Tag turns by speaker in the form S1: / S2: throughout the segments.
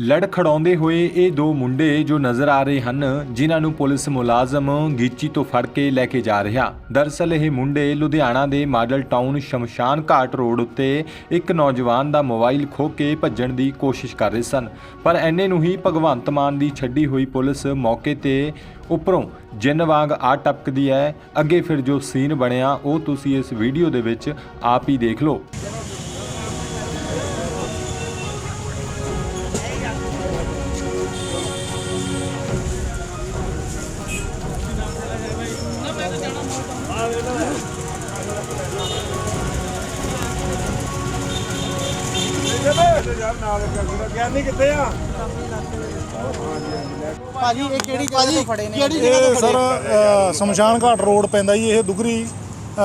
S1: ਲੜਖੜਾਉਂਦੇ ਹੋਏ ਇਹ ਦੋ ਮੁੰਡੇ ਜੋ ਨਜ਼ਰ ਆ ਰਹੇ ਹਨ, ਜਿਨ੍ਹਾਂ ਨੂੰ ਪੁਲਿਸ ਮੁਲਾਜ਼ਮ ਗੀਚੀ ਤੋਂ ਫੜ ਕੇ ਲੈ ਕੇ ਜਾ ਰਿਹਾ। ਦਰਸਲ ਇਹ ਮੁੰਡੇ ਲੁਧਿਆਣਾ ਦੇ ਮਾਡਲ ਟਾਊਨ ਸ਼ਮਸ਼ਾਨ ਘਾਟ ਰੋਡ ਉੱਤੇ ਇੱਕ ਨੌਜਵਾਨ ਦਾ ਮੋਬਾਈਲ ਖੋਹ ਕੇ ਭੱਜਣ ਦੀ ਕੋਸ਼ਿਸ਼ ਕਰ ਰਹੇ ਸਨ। ਪਰ ਐਨੇ ਨੂੰ ਹੀ ਭਗਵੰਤ ਮਾਨ ਦੀ ਛੱਡੀ ਹੋਈ ਪੁਲਿਸ ਮੌਕੇ ਤੇ ਉੱਪਰੋਂ ਜਿੰਨ ਵਾਂਗ ਆ ਟਪਕਦੀ ਹੈ। ਅੱਗੇ ਫਿਰ ਜੋ ਸੀਨ ਬਣਿਆ, ਉਹ ਤੁਸੀਂ ਇਸ ਵੀਡੀਓ ਦੇ ਵਿੱਚ ਆਪ ਹੀ ਦੇਖ ਲਓ।
S2: ਗਿਆਨੀ ਕਿੱਥੇ ਆ
S3: ਭਾਜੀ ਇਹ ਕਿਹੜੀ ਜਗ੍ਹਾ ਤੋਂ ਫੜੇ ਨੇ? ਕਿਹੜੀ
S2: ਇਹ ਸਰ ਸ਼ਮਸ਼ਾਨ ਘਾਟ ਰੋਡ ਪੈਂਦਾ ਜੀ ਇਹ ਦੁਗਰੀ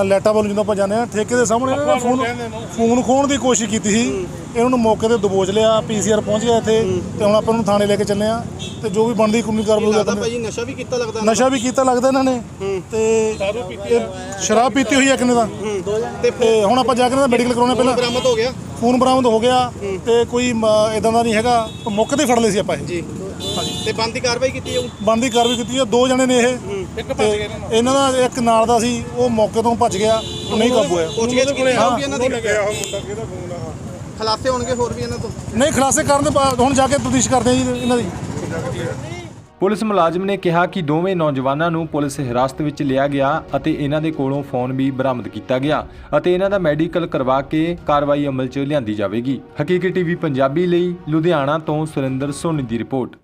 S2: ਲੈਟਾ ਵੱਲੋਂ ਜਦੋਂ ਆਪਾਂ ਜਾਂਦੇ ਆ ਠੇਕੇ ਦੇ ਸਾਹਮਣੇ ਇਹਨਾਂ ਨੇ ਫੋਨ ਫੋਨ ਖੋਣ ਦੀ ਕੋਸ਼ਿਸ਼ ਕੀਤੀ ਸੀ। ਇਹਨਾਂ ਨੂੰ ਮੌਕੇ ਤੇ ਦਬੋਚ ਲਿਆ ਪੀਸੀਆਰ ਪਹੁੰਚ ਗਿਆ ਇੱਥੇ ਤੇ ਹੁਣ ਆਪਾਂ ਨੂੰ ਥਾਣੇ ਲੈ ਕੇ ਚੱਲੇ ਆ ਤੇ ਜੋ ਵੀ ਬਣਦੀ ਕਾਨੂੰਨੀ ਕਾਰਵਾਈ
S3: ਲੱਗਦਾ ਨਸ਼ਾ ਵੀ ਕੀਤਾ ਲੱਗਦਾ
S2: ਨਸ਼ਾ ਵੀ ਕੀਤਾ ਲੱਗਦਾ ਇਹਨਾਂ ਨੇ। ਤੇ ਸ਼ਰਾਬ ਪੀਤੀ ਹੋਈ ਹੈ। ਕਿੰਨੇ ਦਾ
S3: ਤੇ
S2: ਤੇ ਹੁਣ ਆਪਾਂ ਜਾ ਕੇ ਇਹਨਾਂ ਦਾ ਮੈਡੀਕਲ ਕਰਾਉਣਾ ਪਹਿਲਾਂ।
S3: ਬਰਾਮਦ ਹੋ ਗਿਆ।
S2: ਫੋਨ ਬਰਾਮਦ ਹੋ ਗਿਆ ਤੇ ਕੋਈ ਇਦਾਂ ਦਾ ਨਹੀਂ ਹੈਗਾ। ਮੌਕੇ ਤੇ ਫੜ ਲਏ ਸੀ ਆਪਾਂ ਇਹ।
S3: ਜੀ। ਤੇ ਬੰਦੀ ਕਾਰਵਾਈ ਕੀਤੀ ਜਾਊ
S2: ਬੰਦੀ ਕਾਰਵਾਈ ਕੀਤੀ ਹੈ ਦੋ ਜਣੇ ਨੇ ਇਹ। ਇੱਕ ਭੱਜ ਗਏ ਇਹਨਾਂ ਦਾ ਇੱਕ ਨਾਲ ਦਾ ਸੀ ਉਹ ਮੌਕੇ ਤੋਂ ਭੱਜ ਗਿਆ ਉਹ ਨਹੀਂ ਕਾਬੂ ਹੋਇਆ।
S3: ਪੁੱਛ ਗਿੱਛ ਕੀਤੀ ਜਾਊਗੀ ਇਹਨਾਂ ਦੀ। ਖਲਾਸੇ ਹੋਣਗੇ ਹੋਰ ਵੀ ਇਹਨਾਂ ਤੋਂ?
S2: ਨਹੀਂ ਖਲਾਸੇ ਕਰਨ ਦੇ ਬਾਅਦ ਹੁਣ ਜਾ ਕੇ ਤਫਤੀਸ਼ ਕਰਦੇ ਆ ਜੀ ਇਹਨਾਂ ਦੀ।
S1: ਪੁਲਿਸ ਮੁਲਾਜ਼ਮ ਨੇ ਕਿਹਾ ਕਿ ਦੋਵੇਂ ਨੌਜਵਾਨਾਂ ਨੂੰ ਪੁਲਿਸ ਹਿਰਾਸਤ ਵਿੱਚ ਲਿਆ ਗਿਆ ਅਤੇ ਇਹਨਾਂ ਦੇ ਕੋਲੋਂ ਫੋਨ ਵੀ ਬਰਾਮਦ ਕੀਤਾ ਗਿਆ ਅਤੇ ਇਹਨਾਂ ਦਾ ਮੈਡੀਕਲ ਕਰਵਾ ਕੇ ਕਾਰਵਾਈ ਅਮਲ 'ਚ ਲਿਆਂਦੀ ਜਾਵੇਗੀ। ਹਕੀਕੀ ਟੀਵੀ ਪੰਜਾਬੀ ਲਈ ਲੁਧਿਆਣਾ ਤੋਂ ਸੁਰਿੰਦਰ ਸੋਨੀ ਦੀ ਰਿਪੋਰਟ।